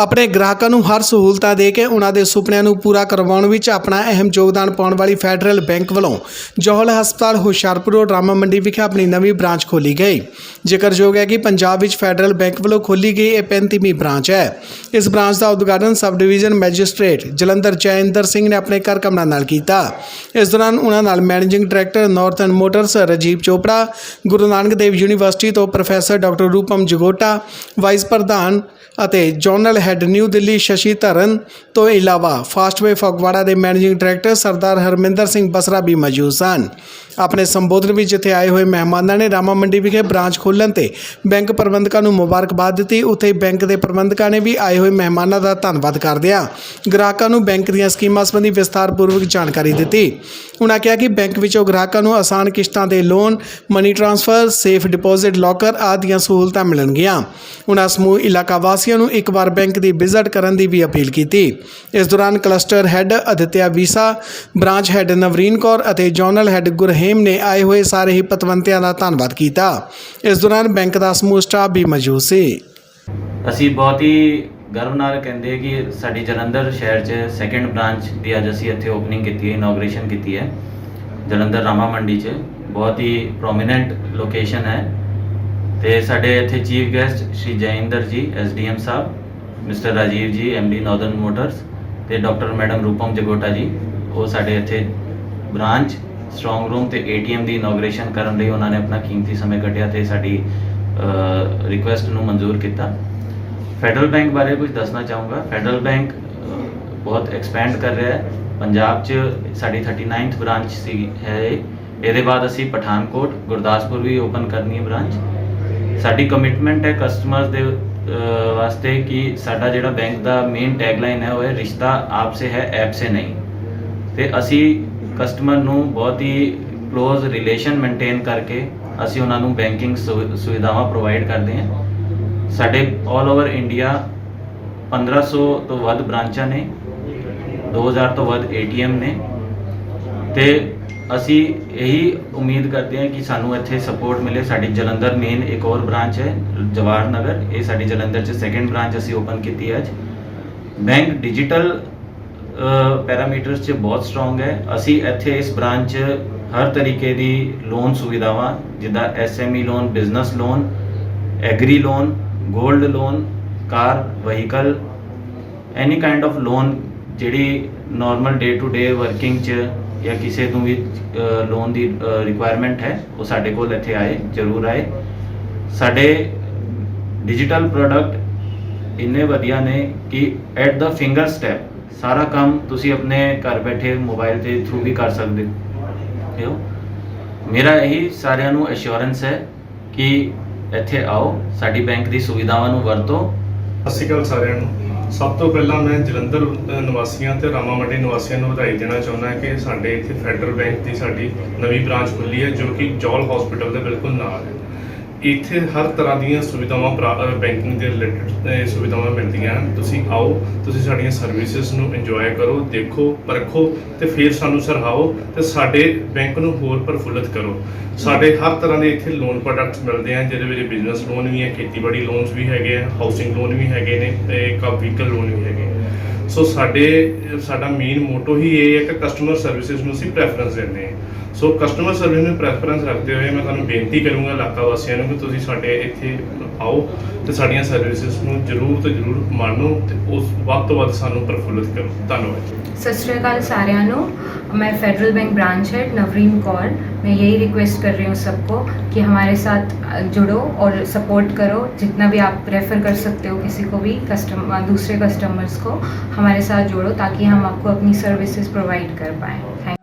ਆਪਣੇ ਗ੍ਰਾਹਕਾਂ ਨੂੰ ਹਰ ਸਹੂਲਤਾਂ ਦੇ ਕੇ ਉਹਨਾਂ ਦੇ ਸੁਪਨਿਆਂ ਨੂੰ ਪੂਰਾ ਕਰਵਾਉਣ ਵਿੱਚ ਆਪਣਾ ਅਹਿਮ ਯੋਗਦਾਨ ਪਾਉਣ ਵਾਲੀ ਫੈਡਰਲ ਬੈਂਕ ਵੱਲੋਂ ਜੋਹਲ ਹਸਪਤਾਲ ਹੁਸ਼ਿਆਰਪੁਰ ਰੋਡ ਰਾਮਾ ਮੰਡੀ ਵਿਖੇ ਆਪਣੀ ਨਵੀਂ ਬ੍ਰਾਂਚ ਖੋਲੀ ਗਈ। ਜ਼ਿਕਰਯੋਗ ਹੈ ਕਿ ਪੰਜਾਬ ਵਿੱਚ ਫੈਡਰਲ ਬੈਂਕ ਵੱਲੋਂ ਖੋਲੀ ਗਈ ਇਹ 35ਵੀਂ ਬ੍ਰਾਂਚ ਹੈ। ਇਸ ਬ੍ਰਾਂਚ ਦਾ ਉਦਘਾਟਨ sub division magistrate Jalandhar Jaiinder Singh ਨੇ ਆਪਣੇ ਘਰ ਕਮਰਾ ਨਾਲ ਕੀਤਾ। ਇਸ ਦੌਰਾਨ ਉਹਨਾਂ ਨਾਲ managing director Northern Motors Rajeev Chopra Guru Nanak Dev University ਤੋਂ professor doctor Roopam Jagota vice ਪ੍ਰਧਾਨ ਅਤੇ general head new Delhi Shashi Dharan ਤੋਂ ਇਲਾਵਾ ਫਾਸਟਵੇ ਫਗਵਾੜਾ ਦੇ ਮੈਨੇਜਿੰਗ ਡਾਇਰੈਕਟਰ ਸਰਦਾਰ ਹਰਮਿੰਦਰ ਸਿੰਘ ਬਸਰਾ ਵੀ ਮੌਜੂਦ ਸਨ। ਆਪਣੇ ਸੰਬੋਧਨ ਵਿੱਚ ਜਿੱਥੇ ਆਏ ਹੋਏ ਮਹਿਮਾਨਾਂ ਨੇ ਰਾਮਾ ਮੰਡੀ ਵਿਖੇ ਬ੍ਰਾਂਚ ਖੋਲ੍ਹਣ ਤੇ ਬੈਂਕ ਪ੍ਰਬੰਧਕਾਂ ਨੂੰ ਮੁਬਾਰਕਬਾਦ ਦਿੱਤੀ। ਉੱਥੇ ਬੈਂਕ ਦੇ ਪ੍ਰਬੰਧਕਾਂ ਨੇ ਵੀ ਆਏ ਹੋਏ ਮਹਿਮਾਨਾਂ ਦਾ ਧੰਨਵਾਦ ਕਰਦਿਆਂ ਗ੍ਰਾਹਕਾਂ ਨੂੰ ਬੈਂਕ ਦੀਆਂ ਸਕੀਮਾਂ ਸੰਬੰਧੀ ਵਿਸਥਾਰਪੂਰਵਕ ਜਾਣਕਾਰੀ ਦਿੱਤੀ। ਉਹਨਾਂ ਕਿਹਾ ਕਿ ਬੈਂਕ ਵਿੱਚੋਂ ਗ੍ਰਾਹਕਾਂ ਨੂੰ ਆਸਾਨ ਕਿਸ਼ਤਾਂ ਦੇ loan, money transfer, safe deposit, locker ਆਦਿ ਦੀਆਂ ਸਹੂਲਤਾਂ ਮਿਲਣਗੀਆਂ। ਉਨ੍ਹਾਂ ਸਮੂਹ ਇਲਾਕਾ ਵਾਸੀਆਂ ਨੂੰ ਇੱਕ ਵਾਰ ਬੈਂਕ ਦੀ ਵਿਜ਼ਿਟ ਕਰਨ ਦੀ ਵੀ ਅਪੀਲ ਕੀਤੀ। ਇਸ ਦੌਰਾਨ cluster head Aditya Visa, branch head Navreen Kaur ਅਤੇ ਜਨਰਲ ਹੈੱਡ ਗੁਰਹੇਮ ਨੇ ਆਏ ਹੋਏ ਸਾਰੇ ਹੀ ਪਤਵੰਤਿਆਂ ਦਾ ਧੰਨਵਾਦ ਕੀਤਾ। ਇਸ ਦੌਰਾਨ ਬੈਂਕ ਦਾ ਸਮੂਹ ਸਟਾਫ ਵੀ ਮੌਜੂਦ ਸੀ। ਅਸੀਂ ਬਹੁਤ ਹੀ ਗਰਵ ਨਾਲ ਕਹਿੰਦੇ ਕਿ ਸਾਡੀ ਜਲੰਧਰ ਸ਼ਹਿਰ 'ਚ ਸੈਕੰਡ ਬ੍ਰਾਂਚ ਦੀ ਅੱਜ ਅਸੀਂ ਇੱਥੇ ਓਪਨਿੰਗ ਕੀਤੀ ਹੈ ਇਨੋਗ੍ਰੇਸ਼ਨ ਕੀਤੀ ਹੈ। ਜਲੰਧਰ ਰਾਮਾ ਮੰਡੀ 'ਚ ਬਹੁਤ ਹੀ ਪ੍ਰੋਮਿਨੈਂਟ ਲੋਕੇਸ਼ਨ ਹੈ। ਤੇ ਸਾਡੇ ਇੱਥੇ ਚੀਫ ਗੈਸਟ ਸ਼੍ਰੀ ਜੈਇੰਦਰ ਜੀ ਐਸਡੀਐਮ ਸਾਹਿਬ, mister Rajiv ji MD northern motors ਤੇ ਡਾਕਟਰ ਮੈਡਮ ਰੂਪਮ ਜਗੋਟਾ ਜੀ, ਉਹ ਸਾਡੇ ਇੱਥੇ ਬ੍ਰਾਂਚ, ਸਟਰੋਂਗ ਰੂਮ ਤੇ ਏਟੀਐਮ ਦੀ ਇਨੋਗ੍ਰੇਸ਼ਨ ਕਰਨ ਲਈ ਉਹਨਾਂ ਨੇ ਆਪਣਾ ਕੀਮਤੀ ਸਮੇਂ ਕੱਢਿਆ ਤੇ ਸਾਡੀ ਰਿਕੁਐਸਟ ਨੂੰ ਮਨਜ਼ੂਰ ਕੀਤਾ। ਫੈਡਰਲ ਬੈਂਕ ਬਾਰੇ ਕੁਝ ਦੱਸਣਾ ਚਾਹੂੰਗਾ। ਫੈਡਰਲ ਬੈਂਕ ਬਹੁਤ ਐਕਸਪੈਂਡ ਕਰ ਰਿਹਾ ਹੈ। ਪੰਜਾਬ 'ਚ ਸਾਡੀ 39th ਬ੍ਰਾਂਚ ਸੀ, ਹੈ ਇਹਦੇ ਬਾਅਦ ਅਸੀਂ ਪਠਾਨਕੋਟ, ਗੁਰਦਾਸਪੁਰ ਵੀ ਓਪਨ ਕਰਨੀ ਹੈ ਬ੍ਰਾਂਚ ਸਾਡੀ ਕਮਿਟਮੈਂਟ ਹੈ ਕਸਟਮਰਸ ਦੇ ਵਾਸਤੇ ਕਿ ਸਾਡਾ ਜਿਹੜਾ ਬੈਂਕ ਦਾ ਮੇਨ ਟੈਗਲਾਈਨ ਹੈ, ਉਹ ਹੈ ਰਿਸ਼ਤਾ ਆਪ ਸੇ ਹੈ ਐਪ ਸੇ ਨਹੀਂ। ਤੇ ਅਸੀਂ ਕਸਟਮਰ ਨੂੰ ਬਹੁਤ ਹੀ ਕਲੋਜ਼ ਰਿਲੇਸ਼ਨ ਮੇਨਟੇਨ ਕਰਕੇ ਅਸੀਂ ਉਹਨਾਂ ਨੂੰ ਬੈਂਕਿੰਗ ਸੁਵਿਧਾਵਾਂ ਪ੍ਰੋਵਾਈਡ ਕਰਦੇ ਹਾਂ। ਸਾਡੇ ਆਲ ਓਵਰ ਇੰਡੀਆ 1500 ਤੋਂ ਵੱਧ ਬ੍ਰਾਂਚਾਂ ਨੇ 2000 ਤੋਂ ਵੱਧ ਏਟੀਐਮ ਨੇ। ਤੇ ਅਸੀਂ ਇਹੀ ਉਮੀਦ ਕਰਦੇ ਹਾਂ ਕਿ ਸਾਨੂੰ ਇੱਥੇ ਸਪੋਰਟ ਮਿਲੇ। ਸਾਡੀ ਜਲੰਧਰ ਮੇਨ ਇੱਕ ਹੋਰ ਬ੍ਰਾਂਚ ਹੈ, ਜਵਾਹਰ ਨਗਰ। ਇਹ ਸਾਡੀ ਜਲੰਧਰ 'ਚ ਸੈਕੰਡ ਬ੍ਰਾਂਚ ਅਸੀਂ ਓਪਨ ਕੀਤੀ ਅੱਜ। ਬੈਂਕ ਡਿਜੀਟਲ ਪੈਰਾਮੀਟਰਸ 'ਚ ਬਹੁਤ ਸਟਰੋਂਗ ਹੈ। ਅਸੀਂ ਇੱਥੇ ਇਸ ਬ੍ਰਾਂਚ 'ਚ ਹਰ ਤਰੀਕੇ ਦੀ ਲੋਨ ਸੁਵਿਧਾਵਾਂ, ਜਿੱਦਾਂ SME loan business loan agri loan 골ਡ loan car vehicle any kind of loan ਜਿਹੜੀ normal day to day working 'ਚ ਜਾਂ ਕਿਸੇ ਨੂੰ ਵੀ ਲੋਨ ਦੀ ਰਿਕੁਆਇਰਮੈਂਟ ਹੈ, ਉਹ ਸਾਡੇ ਕੋਲ ਇੱਥੇ ਆਏ, ਜ਼ਰੂਰ ਆਏ। ਸਾਡੇ ਡਿਜੀਟਲ ਪ੍ਰੋਡਕਟ ਇੰਨੇ ਵਧੀਆ ਨੇ ਕਿ ਐਟ ਦਾ ਫਿੰਗਰ ਸਟੈਪ ਸਾਰਾ ਕੰਮ ਤੁਸੀਂ ਆਪਣੇ ਘਰ ਬੈਠੇ ਮੋਬਾਈਲ ਦੇ ਥਰੂ ਵੀ ਕਰ ਸਕਦੇ ਹੋ। ਮੇਰਾ ਇਹੀ ਸਾਰਿਆਂ ਨੂੰ ਐਸ਼ੋਰੈਂਸ ਹੈ ਕਿ ਇੱਥੇ ਆਓ, ਸਾਡੀ ਬੈਂਕ ਦੀ ਸੁਵਿਧਾਵਾਂ ਨੂੰ ਵਰਤੋ। ਸਤਿ ਸ਼੍ਰੀ ਅਕਾਲ ਸਾਰਿਆਂ ਨੂੰ। ਸਭ ਤੋਂ ਪਹਿਲਾਂ ਮੈਂ ਜਲੰਧਰ ਨਿਵਾਸੀਆਂ ਤੇ ਰਾਮਾ ਮੰਡੀ ਨਿਵਾਸੀਆਂ ਨੂੰ ਵਧਾਈ ਦੇਣਾ ਚਾਹੁੰਦਾ ਕਿ ਸਾਡੇ ਇੱਥੇ ਫੈਡਰਲ ਬੈਂਕ ਦੀ ਸਾਡੀ ਨਵੀਂ ਬ੍ਰਾਂਚ ਖੁੱਲੀ ਹੈ, ਜੋ ਕਿ ਜੌਲ ਹਸਪੀਟਲ ਦੇ ਬਿਲਕੁਲ ਨਾਲ ਹੈ। ਇੱਥੇ ਹਰ ਤਰ੍ਹਾਂ ਦੀਆਂ ਸੁਵਿਧਾਵਾਂ ਬੈਂਕਿੰਗ ਦੇ ਰਿਲੇਟਡ ਸੁਵਿਧਾਵਾਂ ਮਿਲਦੀਆਂ ਹਨ। ਤੁਸੀਂ ਆਓ, ਤੁਸੀਂ ਸਾਡੀਆਂ ਸਰਵਿਸਿਜ਼ ਨੂੰ ਇੰਜੋਏ ਕਰੋ, ਦੇਖੋ, ਪਰਖੋ ਤੇ ਫਿਰ ਸਾਨੂੰ ਸਰਹਾਓ ਤੇ ਸਾਡੇ ਬੈਂਕ ਨੂੰ ਹੋਰ ਪ੍ਰਫੁੱਲਤ ਕਰੋ। ਸਾਡੇ ਹਰ ਤਰ੍ਹਾਂ ਦੇ ਇੱਥੇ ਲੋਨ ਪ੍ਰੋਡਕਟਸ ਮਿਲਦੇ ਆ, ਜਿਹਦੇ ਵਿੱਚ ਬਿਜ਼ਨਸ ਲੋਨ ਵੀ ਹੈ, ਖੇਤੀਬਾੜੀ ਲੋਨਸ ਵੀ ਹੈਗੇ ਆ ਹਾਊਸਿੰਗ ਲੋਨ ਵੀ ਹੈਗੇ ਨੇ ਤੇ ਕਾ ਵਹੀਕਲ ਲੋਨ ਵੀ ਹੈਗੇ ਸੋ ਸਾਡੇ, ਸਾਡਾ ਮੇਨ ਮੋਟੋ ਹੀ ਇਹ ਹੈ ਕਿ ਕਸਟਮਰ ਸਰਵਿਸਿਜ਼ ਨੂੰ ਅਸੀਂ ਪ੍ਰੈਫਰੈਂਸ ਦਿੰਦੇ ਹਾਂ। ਸੋ ਕਸਟਮਰ ਸਰਵਿਸ ਨੂੰ ਪ੍ਰੈਫਰੈਂਸ ਰੱਖਦੇ ਹੋਏ ਮੈਂ ਤੁਹਾਨੂੰ ਬੇਨਤੀ ਕਰੂੰਗਾ ਇਲਾਕਾ ਵਾਸੀਆਂ ਨੂੰ ਕਿ ਤੁਸੀਂ ਸਾਡੇ ਇੱਥੇ ਆਓ ਤੇ ਸਾਡੀਆਂ ਸਰਵਿਸਿਜ਼ ਨੂੰ ਜ਼ਰੂਰ ਤੋਂ ਜ਼ਰੂਰ ਮਾਣੋ ਤੇ ਉਸ ਵੱਧ ਤੋਂ ਵੱਧ ਸਾਨੂੰ ਪ੍ਰਫੁੱਲਿਤ ਕਰੋ। ਧੰਨਵਾਦ ਸਤਿ ਸ਼੍ਰੀ ਅਕਾਲ ਸਾਰਿਆਂ ਨੂੰ। ਮੈਂ Federal Bank branch head Navreen Kaur. मैं यही रिक्वेस्ट कर रही हूँ सबको कि हमारे साथ जुड़ो और सपोर्ट करो। जितना भी आप रेफ़र कर सकते हो किसी को भी कस्टम दूसरे कस्टमर्स को, हमारे साथ जोड़ो ताकि हम आपको अपनी सर्विसेज़ प्रोवाइड कर पाएँ। थैंक